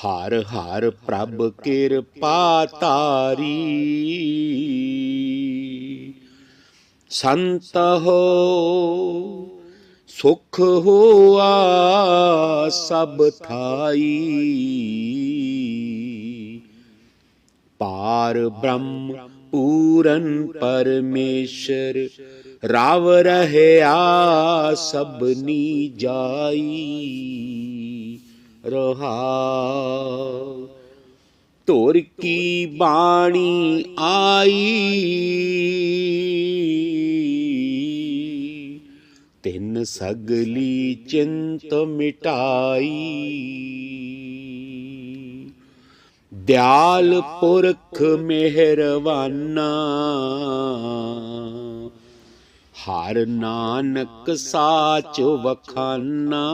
ਹਰ ਹਰ ਪ੍ਰਭ ਕਿਰਪਾ ਤਾਰੀ। ਸੰਤ ਹੋ, ਸੁਖ ਹੋਆ ਸਭ ਥਾਈ। ਪਾਰ ਬ੍ਰਹਮ ਪੂਰਨ ਪਰਮੇਸ਼ਰ, ਰਾਵ ਰਹਿਆ ਸਭਨੀ ਜਾਈ। ਰਹਾ। ਧੁਰ ਕੀ ਬਾਣੀ ਆਈ? ਤਿੰਨ ਸਗਲੀ ਚਿੰਤ ਮਿਟਾਈ। ਦਿਆਲ ਪੁਰਖ ਮਿਹਰਵਾਨਾ। ਹਰ ਨਾਨਕ ਸਾਚ ਵਖਾਨਾ।